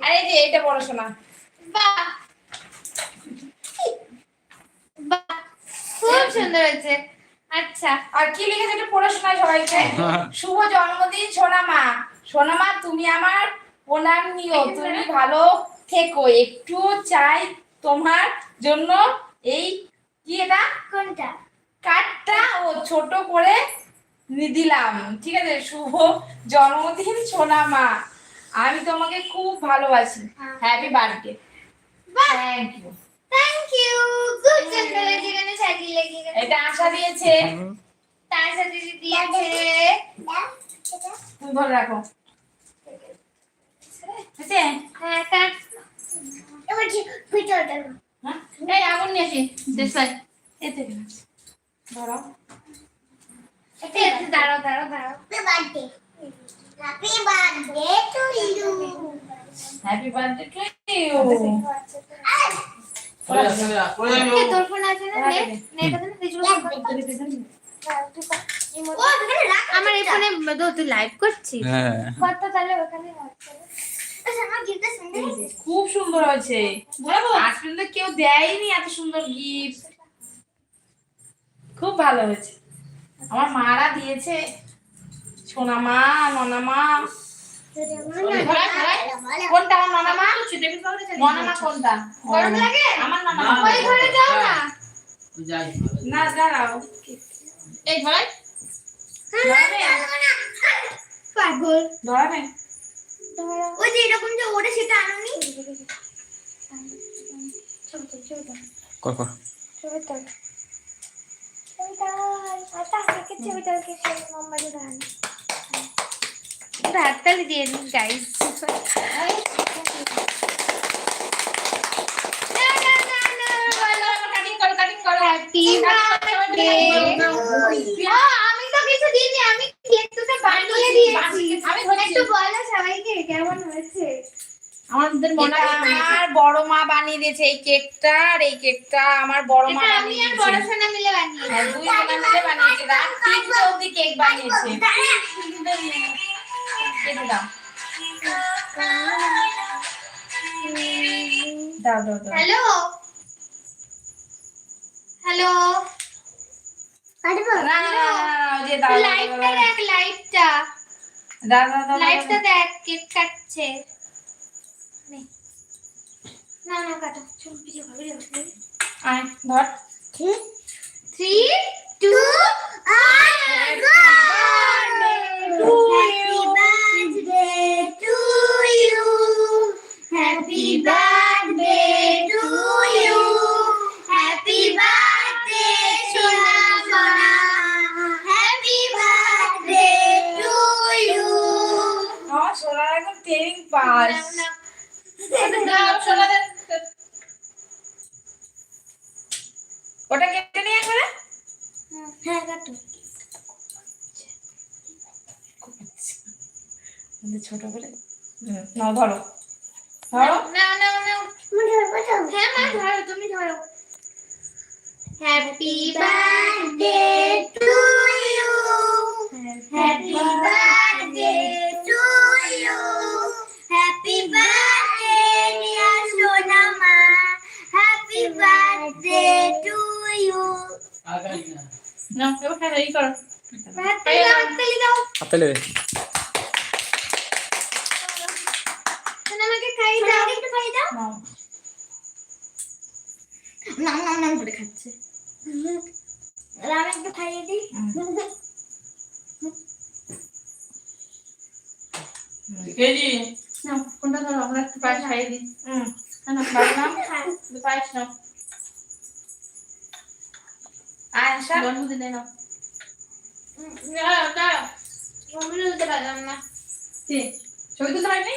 আরে যে এটা পড়াশোনা। বাহ। বাহ। খুব সুন্দর হয়েছে। আচ্ছা। আর কি লিখেছে সবাইকে? শুভ জন্মদিন সোনামা। সোনামা তুমি আমার প্রণাম নিও। তুমি ভালো থেকো। একটু চাই তোমার জন্য। এই কি এটা? কোনটা? কার্ডটা ও ছোট করে দিলাম। ঠিক আছে শুভ জন্মদিন সোনামা আমি তোমাকে খুব ভালোবাসি। হ্যাঁ। Happy birthday thank you thank you সুন্দর হয়েছে এখানে সাজিয়ে লাগিয়ে এটা আশা দিয়েছে। তার সাথে দিয়েছে। তুমি ধরে রাখো। হ্যাঁ তার এবার ভিতরটা। হ্যাঁ? এই আগুন নিয়ে আসি। দেশাই এতে? ধরো দাঁড়াও দাঁড়াও দাঁড়াও. Happy birthday to you. তোর ফোন আছে না? না এখানে আমার তো তুই লাইভ করছিস? হ্যাঁ। কত তাহলে ওখানে আচ্ছা খুব সুন্দর হয়েছে। আজ পর্যন্ত কেউ দেয়নি এত সুন্দর গিফট খুব ভালো হয়েছে। আমার মারা দিয়েছে। সোনা মা ননা মা কোনটা? আমার ননা মা ননা মা কোনটা গরম লাগে আমার ননা মা ওই ঘরে যাও না না দাঁড়াও। এই ঘরে পাগল। ধরাবে ওই যে এরকম যে ওটা সেটা আনুনি? কর কর। হাততালি দিয়ে দিন আমি তো কিছু দিইনি, আমি কেকটা বানিয়ে দিয়েছি। আমি একটু বলো সবাইকে, কেমন হয়েছে? আমাদের মনে আমার বড় মা বানিয়ে দিয়েছে এই কেকটা আর এই কেকটা আমার বড় মা আমি আর বড় সোনা মিলে বানিয়েছি। হ্যাঁ, দুই মিলে বানিয়েছে রাত তিনটে অবধি কেক বানিয়েছে। কেটে দাও। দাও দাও দাও। হ্যালো? হ্যালো? দাও, দেখ লাইভটা দাও, দাও, দাও, লাইভটা দাও। দেখ কেক কাটছে। নে। না কাটো। চল কর ভিডিও কর। আয়, ধর। Three two Happy birthday to ছোট করে নাও ধরো ধরো না না না হ্যাঁ মা ধরো তুমি ধরো happy birthday to you. Happy birthday to you. Happy birthday, dear Sonama. Happy birthday to you. আর কাজ না এবার খাই এই করো দাও হাতে লে শোনো, আমাকে খাইয়ে দাও একটু খাইয়ে দাও। নাও। নাম নাম নাম করে খাচ্ছে। রাম একটু খাইয়ে দিই। কেজি? নাও কোনটা ধরো? আমরা একটু পায়ে খাইয়ে দিই। না না নাও পাইছ নাও। আয় আশা জন্মদিনে নাও। না ওটা। জন্মদিনে দিতে পারলাম না। ছবি তুলতে পারিনি?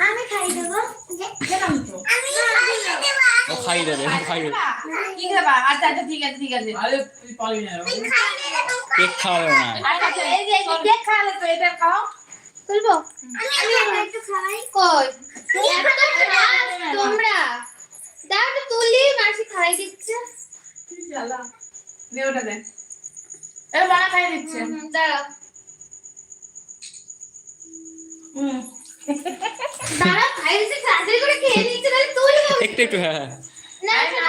আমি খাই দেবো। খেলাম তো। আমি খাই দেবো ও খাই দেবে ও খাই দেবে। কি খাবা? আচ্ছা আচ্ছা ঠিক আছে ঠিক আছে। আরে তুই পারবি না। আমি খাই দেবো কেক খাওয়াবে না। আচ্ছা আচ্ছা, এই যে কেক খাওয়ালে তো এটা খাও। তুলবো? আমি আমি একটু খাই কই। তোমরা। দাও তো তুলি মাসি খাই দিচ্ছে। দে ওটা দে। এ মানা খাই দিচ্ছে। দাঁড়াও। হুম। দাঁড়াও খাই দিচ্ছে তাড়াতাড়ি করে খেয়ে নিচ্ছে তাহলে তুলবো একটু একটু হ্যাঁ হ্যাঁ। না না।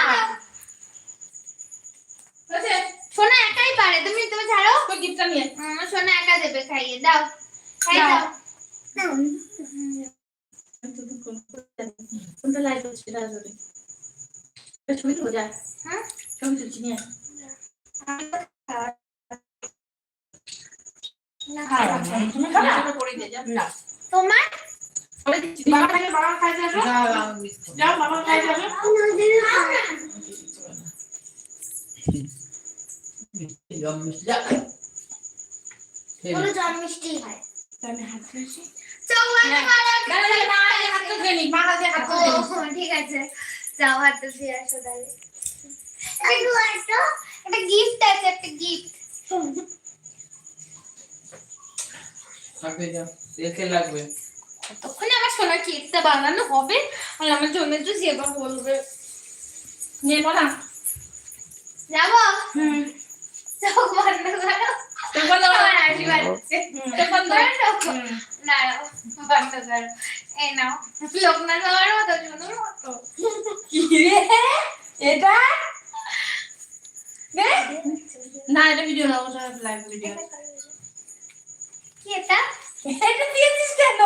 হয়েছে একাই পারে তুমি তুমি ছাড়ো। তো গিফটটা নিয়ে সোনা একা দেবে খাইয়ে দাও খাই দাও। কোনটা লাইট হচ্ছে এটা ধরে। ছবি তো যা। হ্যাঁ? ছবি তুলছি নিয়ে না তোমার? ঠিক আছে যাও হাত ধুয়ে আসো তাহলে একটু একটু একটা গিফট আছে একটা গিফট থাকবে যা দেখে লাগবে তখন কেকটা বানানো হবে আর আমার জন্য তো সেবা বলবে নিয়ে নাও না। যাব? হুম। চোখ বন্ধ করো। এটা? না? এটা ভিডিও না লাইভ ভিডিও কি এটা কেন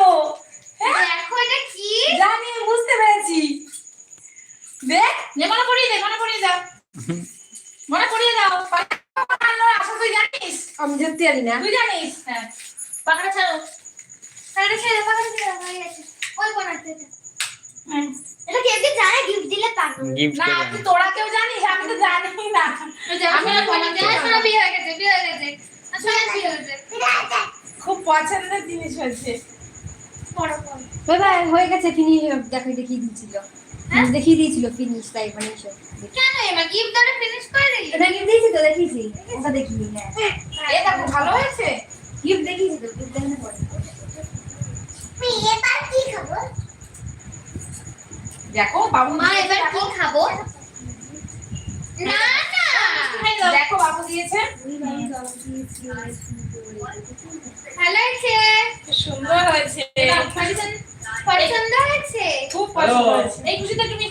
হ্যাঁ? দেখো এটা কি জানি বুঝতে পেরেছি দেখ নে মনে পড়িয়ে দে মনে পড়িয়ে দাও। মনে পড়িয়ে দাও। তুই জানিস? আমি জানি না। তুই জানিস? হ্যাঁ। পাখাটা ছাড়ো ছেড়ে ছেড়ে হয়ে গেছে। ওই কোন আছে এটা? জানে গিফট দিলে না তুই তোরা কেউ জানিস? আমি তো জানি না। আমি জানি পারব শোনা বিয়ে হয়ে গেছে বিয়ে হয়ে গেছে। আর শোনা বিয়ে হয়েছে খুব পছন্দের জিনিস হয়েছে। বাবা হয়ে গেছে ফিনিশ দেখো দেখিয়ে দিয়েছিল দেখিয়ে দিয়েছিল ফিনিশ তাই মানে এসব। কেন এবার গিফট ধরে ফিনিশ করে দিলি? এটা গিফট দিয়েছি তো দেখিয়েছি। ওটা দেখিয়ে হ্যাঁ। এ দেখো ভালো হয়েছে? গিফট দেখিয়েছি তো গিফট দেখানো পরে। এবার কি খাব? দেখো বাবু মা এবার কি খাব? না না। দেখো বাবু দিয়েছে। ভালো হয়েছে। সুন্দর হয়েছে। খুব পছন্দ হয়েছে এই খুশিতে তুমি